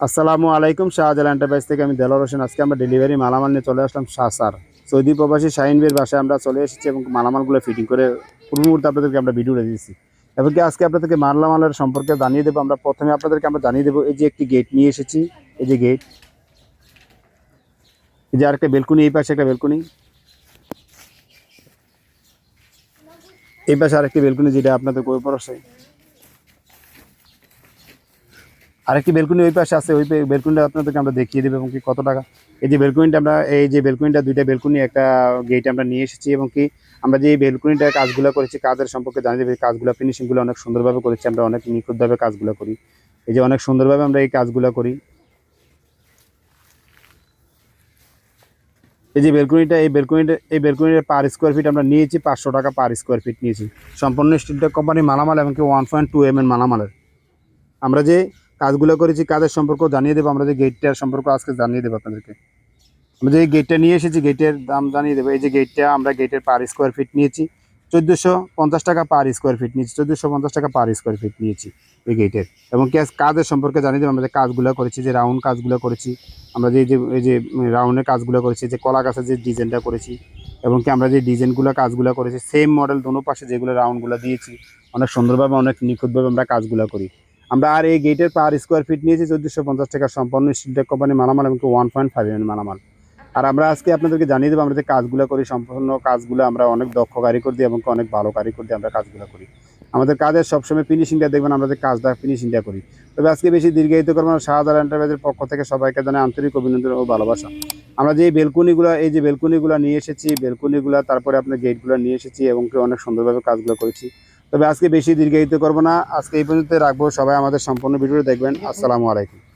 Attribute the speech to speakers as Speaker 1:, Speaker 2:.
Speaker 1: আসসালামু আলাইকুম, শাহজালাল এন্টারপ্রাইজ থেকে আমি দেলোয়ার হোসেন। আজকে আমরা ডেলিভারি মালামাল নিয়ে চলে আসলাম শাহসার সৌদি প্রবাসী শাহিন বের বাসায় আমরা চলে এসেছি এবং মালামালগুলো ফিটিং করে পূর্ব মুহূর্তে আপনাদেরকে আমরা ভিডিওটা দিয়েছি। এবং কি আজকে আপনাদেরকে মালামালের সম্পর্কে জানিয়ে দেবো। আমরা প্রথমে আপনাদেরকে আমরা জানিয়ে দেবো, এই যে একটি গেট নিয়ে এসেছি। এই যে গেট এই যে আরেকটা বেলকুনি এই পাশে একটা বেলকুনি এই পাশে আরেকটি বেলকুনি যেটা আপনাদের কই পড়ছে আরেকটি বেলকুনি ওই পাশে আছে, ওই বেলকুনিটা আপনাদেরকে আমরা দেখিয়ে দেবো এবং কি কত টাকা। এই যে বেলকুনিটা আমরা, এই যে বেলকুনিটা, দুইটা বেলকুনি, একটা গেট আমরা নিয়ে এসেছি এবং কি আমরা যে বেলকুনিটা কাজগুলো করেছি, কাজের সম্পর্কে জানিয়ে দেবে কাজগুলো ফিনিশিংগুলো অনেক সুন্দরভাবে করেছি, আমরা অনেক নিখুঁতভাবে কাজগুলো করি। এই যে অনেক সুন্দরভাবে আমরা এই কাজগুলো করি। এই যে বেলকুনিটা, এই বেলকুনিটা এই বেলকুনিটা পার স্কোয়ার ফিট আমরা নিয়েছি, পাঁচশো টাকা পার স্কোয়ার ফিট নিয়েছি। সম্পূর্ণ স্টিলটা কোম্পানি মালামাল এবং কি ওয়ান পয়েন্ট টু এম এর মালামালের। আমরা যে কাজগুলো করেছি, কাজের সম্পর্ক জানিয়ে দেবো, আমরা যে গেটটার সম্পর্ক আজকে জানিয়ে দেবো আপনাদেরকে। আমরা যে গেটটা নিয়ে এসেছি গেটের দাম জানিয়ে দেবো। এই যে গেটটা আমরা গেটের পার স্কোয়ার ফিট নিয়েছি, চোদ্দোশো পঞ্চাশ টাকা পার স্কোয়ার ফিট নিয়েছি, চোদ্দোশো পঞ্চাশ টাকা পার স্কোয়ার ফিট নিয়েছি এই গেটের এবং কি কাজের সম্পর্কে জানিয়ে দেবো, আমরা যে কাজগুলো করেছি, যে রাউন্ড কাজগুলো করেছি, আমরা যে এই যে রাউন্ডের কাজগুলো করেছি, যে কলা গাছের যে ডিজাইনটা করেছি, এবং কি আমরা যে ডিজাইনগুলো কাজগুলো করেছি সেম মডেল দোনো পাশে যেগুলো রাউন্ডগুলো দিয়েছি, অনেক সুন্দরভাবে, অনেক নিখুঁতভাবে আমরা কাজগুলো করি। আমরা আর এই গেটের পার স্কোয়ার ফিট নিয়েছি চোদ্দোশো পঞ্চাশ টাকা সম্পন্ন স্টিলটেক কোম্পানি মালামাল এবং ওয়ান পয়েন্ট ফাইভ এম মালামাল। আর আমরা আজকে আপনাদেরকে জানিয়ে দেবো আমরা যে কাজগুলো করি, সম্পূর্ণ কাজগুলো আমরা অনেক দক্ষ কারিগর দিয়ে এবং অনেক ভালো কারিগর দিয়ে আমরা কাজগুলো করি। আমাদের কাজের সবসময় ফিনিশিংটা দেখবেন, আমরা যে কাজটা ফিনিশিংটা করি। তবে আজকে বেশি দীর্ঘায়িত করব না, শাহজালাল এন্টারপ্রাইজের পক্ষ থেকে সবাইকে জানাই আন্তরিক অভিনন্দন ও ভালোবাসা। আমরা যে বেলকুনিগুলো, এই যে বেলকুনিগুলো নিয়ে এসেছি, বেলকুনিগুলো, তারপরে আপনার গেটগুলো নিয়ে এসেছি এবং অনেক সুন্দরভাবে কাজগুলো করেছি। তবে আজকে বেশি দীর্ঘায়িত করব না। আজকে এই পর্যন্ত রাখব। সবাই আমাদের সম্পূর্ণ ভিডিও দেখবেন। আসসালামু আলাইকুম।